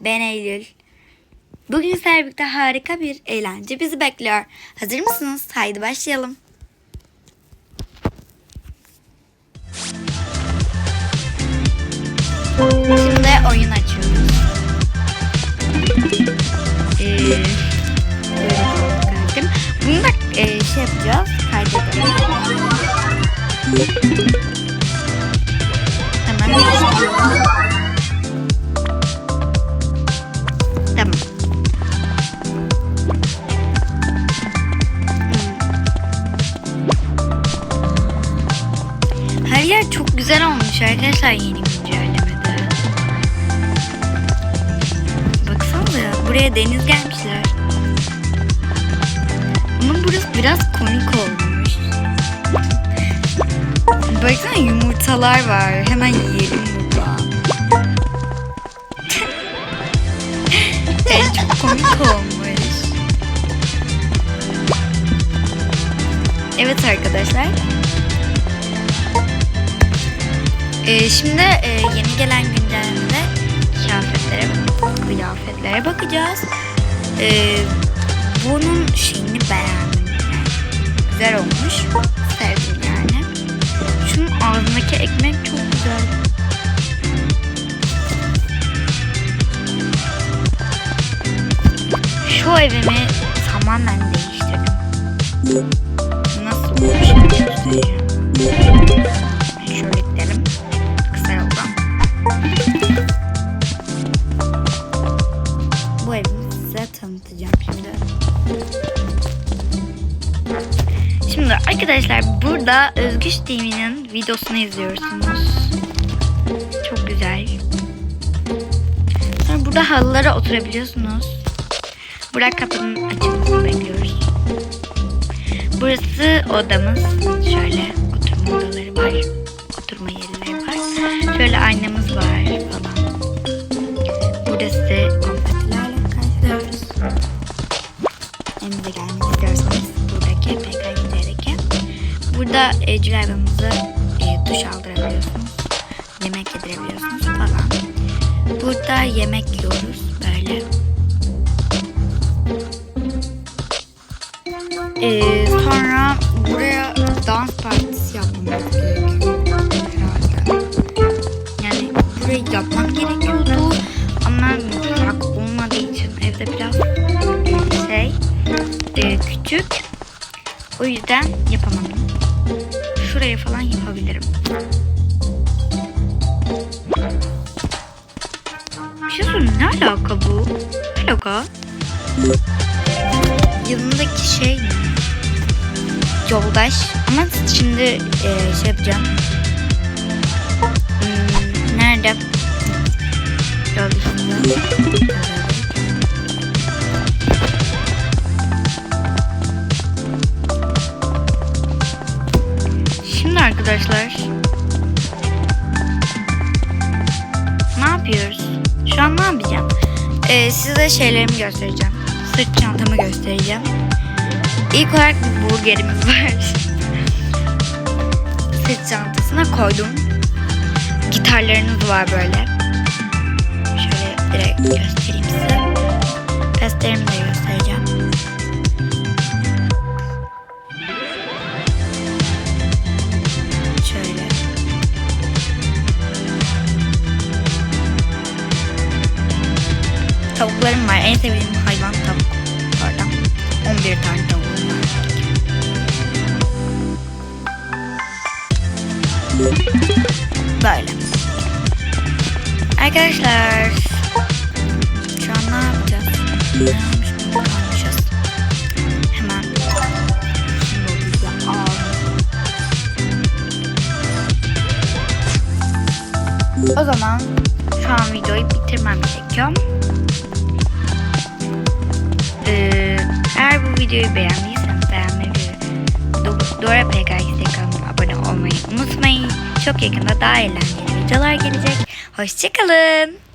Ben Eylül. Bugün sizlerle harika bir eğlence bizi bekliyor. Hazır mısınız? Haydi başlayalım. Şimdi oyun açıyoruz. Güzel olmuş arkadaşlar yeni güncellemede. Baksanıza buraya deniz gelmişler. Ama burası biraz komik olmuş. Baksana yumurtalar var. Hemen yiyelim buradan. Evet çok komik olmuş. Evet arkadaşlar. Ee, şimdi e, yeni gelen güncellemede kıyafetlere, kıyafetlere bakacağız. Ee, bunun şeyini beğendim. Güzel olmuş. Sevdim yani. Şunun ağzındaki ekmek çok güzel. Şu evimi tamamen değiştirdim. Nasıl olmuş. Size tanıtacağım şimdi. Şimdi arkadaşlar burada Özgüç TV'nin videosunu izliyorsunuz. Çok güzel. Sonra burada halılara oturabiliyorsunuz. Burada kapının açılmasını bekliyoruz. Burası odamız. Şöyle oturma odaları var. Oturma yerleri var. Şöyle aynamız Burada evcil hayvanınızı e, duş aldırabiliyorsunuz. Yemek yedirebiliyorsunuz falan. Burada yemek yiyoruz böyle. Ee, sonra buraya dans partisi yapmamız gerekiyor. Yani burayı yapmak gerekiyordu ama mutfak olmadığı için evde biraz şey e, küçük. O yüzden yapamadım. Şuraya falan yapabilirim. Bir şey ne alaka bu? Ne alaka? Yanındaki şey? Yoldaş. Ama şimdi e, şey yapacağım. Hmm, nerede? Yoldaşımda. Arkadaşlar. Ne yapıyoruz? Şu an ne yapacağım? Ee, size şeylerimi göstereceğim. Sırt çantamı göstereceğim. İlk olarak bir burgerimiz var. Sırt çantasına koydum. Gitarlarınız var böyle. Şöyle direkt göstereyim size. Testlerimi de göstereceğim. Tavuklarım var. En sevdiğim hayvan tavuk. Oradan 11 tane tavuğum var. Böyle. Arkadaşlar. Şu an ne yapacağız? O zaman şu an videoyu bitirmem gerekiyor. Ee, eğer bu videoyu beğendiyseniz beğenmeyi ve Do- Dora kanalıma abone olmayı unutmayın. Çok yakında daha eğlenceli videolar gelecek. Hoşçakalın.